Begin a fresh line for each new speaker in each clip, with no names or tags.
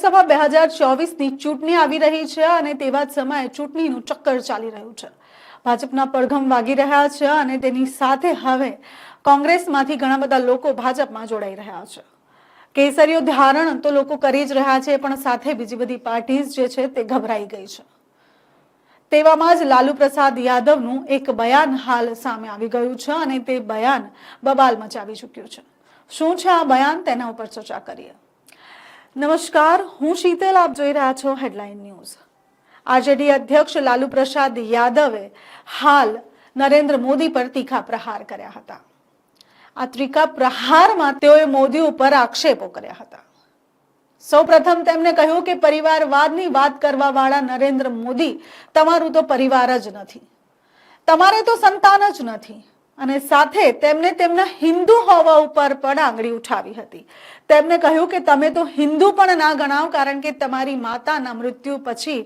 લોકસભા બે હજાર ચોવીસની ચૂંટણી આવી રહી છે અને તેવા જ સમયે ચૂંટણીનું ચક્કર ચાલી રહ્યું છે. ભાજપના પડઘમ વાગી રહ્યા છે અને તેની સાથે હવે કોંગ્રેસમાંથી ઘણા બધા લોકો ભાજપમાં જોડાઈ રહ્યા છે. કેસરીઓ ધારણ તો લોકો કરી જ રહ્યા છે, પણ સાથે બીજી બધી પાર્ટીઝ જે છે તે ગભરાઈ ગઈ છે. તેવામાં જ લાલુ પ્રસાદ યાદવનું એક બયાન હાલ સામે આવી ગયું છે અને તે બયાન બબાલ મચાવી ચૂક્યું છે. શું છે આ બયાન? તેના ઉપર ચર્ચા કરીએ. નમસ્કાર, હું શીતલ, આપ જોઈ રહ્યા છો હેડલાઇન ન્યૂઝ આરજેડી અધ્યક્ષ લાલુ પ્રસાદ યાદવે હાલ નરેન્દ્ર મોદી પર તીખા પ્રહાર કર્યા હતા. આ ત્રિકા પ્રહારમાં તેઓએ મોદી ઉપર આક્ષેપો કર્યા હતા. સૌપ્રથમ તેમણે કહ્યું કે પરિવારવાદની વાત કરવા વાળા નરેન્દ્ર મોદી તમારું તો પરિવાર જ નથી. તમારે તો સંતાન જ નથી. અને સાથે તેમણે તેમના હિન્દુ હોવા ઉપર પણ આંગળી ઉઠાવી હતી. તેમણે કહ્યું કે તમે તો હિન્દુ પણ ના ગણાવ કારણ કે તમારી માતાના મૃત્યુ પછી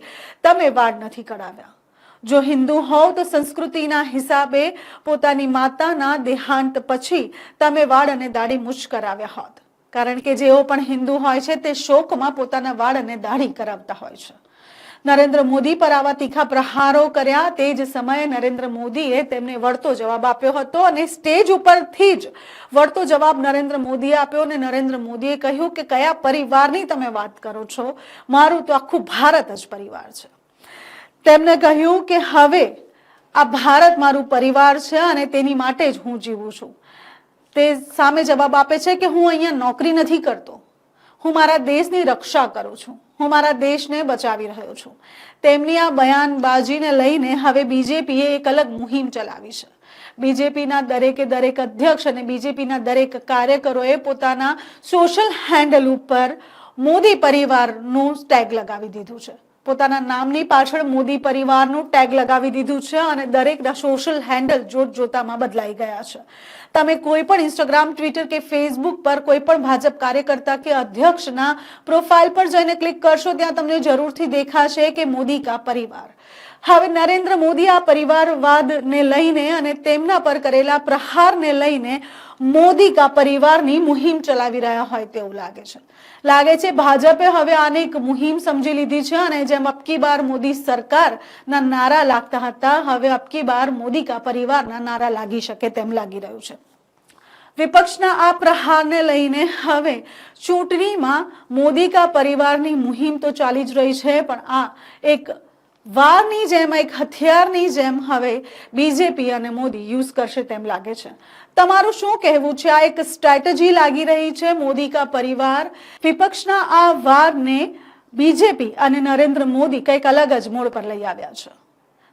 તમે વાડ નથી કઢાવ્યા. જો હિન્દુ હોવ તો સંસ્કૃતિના હિસાબે પોતાની માતાના દેહાંત પછી તમે વાળ અને દાઢી મૂછ કરાવ્યા હોત. કારણ કે જેઓ પણ હિન્દુ હોય છે તે શોકમાં પોતાના વાળ અને દાઢી કરાવતા હોય છે. નરેન્દ્ર મોદી પર આવા તીખા પ્રહારો કર્યા. તે જ સમયે નરેન્દ્ર મોદીએ તેમને વળતો જવાબ આપ્યો હતો અને સ્ટેજ ઉપરથી જ વળતો જવાબ નરેન્દ્ર મોદીએ આપ્યો અને નરેન્દ્ર મોદીએ કહ્યું કે કયા પરિવારની તમે વાત કરો છો? મારું તો આખું ભારત જ પરિવાર છે. તેમણે કહ્યું કે હવે આ ભારત મારું પરિવાર છે અને તેની માટે જ હું જીવું છું. તે સામે જવાબ આપે છે કે હું અહીંયા નોકરી નથી કરતો. હું મારા દેશની રક્ષા કરું છું. હું મારા દેશને બચાવી રહ્યો છું. તેમની આ બયાનબાજીને લઈને હવે બીજેપીએ એક અલગ મુહિમ ચલાવી છે. બીજેપીના દરેકે દરેક અધ્યક્ષ અને બીજેપીના દરેક કાર્યકરોએ પોતાના સોશિયલ હેન્ડલ ઉપર મોદી પરિવારનું ટેગ લગાવી દીધું છે. પોતાના નામની પાછળ મોદી પરિવારનું ટેગ લગાવી દીધું છે અને દરેકના સોશિયલ હેન્ડલ જોત જોતામાં બદલાઈ ગયા છે. તમે કોઈ પણ ઇન્સ્ટાગ્રામ ટ્વિટર કે ફેસબુક પર કોઈ પણ ભાજપ કાર્યકર્તા કે અધ્યક્ષના પ્રોફાઇલ પર જઈને ક્લિક કરશો, ત્યાં તમને જરૂરથી દેખાશે કે મોદી કા પરિવાર. હવે નરેન્દ્ર મોદી આ પરિવારવાદને લઈને અને તેમના પર કરેલા પ્રહારને લઈને મોદી કા પરિવારની મુહિમ ચલાવી રહ્યા હોય તેવું લાગે છે. લાગે છે ભાજપે હવે આને એક મુહિમ સમજી લીધી છે અને જેમ અબકી બાર મોદી સરકારના નારા લાગતા હતા, હવે અબકી બાર મોદી કા પરિવારના નારા લાગી શકે તેમ લાગી રહ્યું છે. વિપક્ષના આ પ્રહારને લઈને હવે ચૂંટણીમાં મોદી કા પરિવારની મુહિમ તો ચાલી જ રહી છે, પણ આ એક વારની જેમ, એક હથિયારની જેમ હવે બીજેપી અને મોદી યુઝ કરશે તેમ લાગે છે. તમારું શું કહેવું છે? આ એક સ્ટ્રેટેજી લાગી રહી છે મોદી કા પરિવાર? વિપક્ષના આ વારને બીજેપી અને નરેન્દ્ર મોદી કંઈક અલગ જ મોડ પર લઈ આવ્યા છે.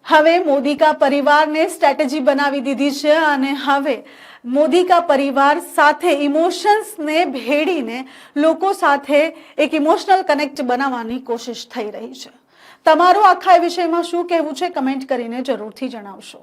હવે મોદી કા પરિવારને સ્ટ્રેટેજી બનાવી દીધી છે અને હવે મોદી કા પરિવાર સાથે ઇમોશન્સને ભેળીને લોકો સાથે એક ઇમોશનલ કનેક્ટ બનાવવાની કોશિશ થઈ રહી છે. તમારું આખા વિષયમાં શું કહેવું છે કમેન્ટ કરીને જરૂરથી જણાવશો.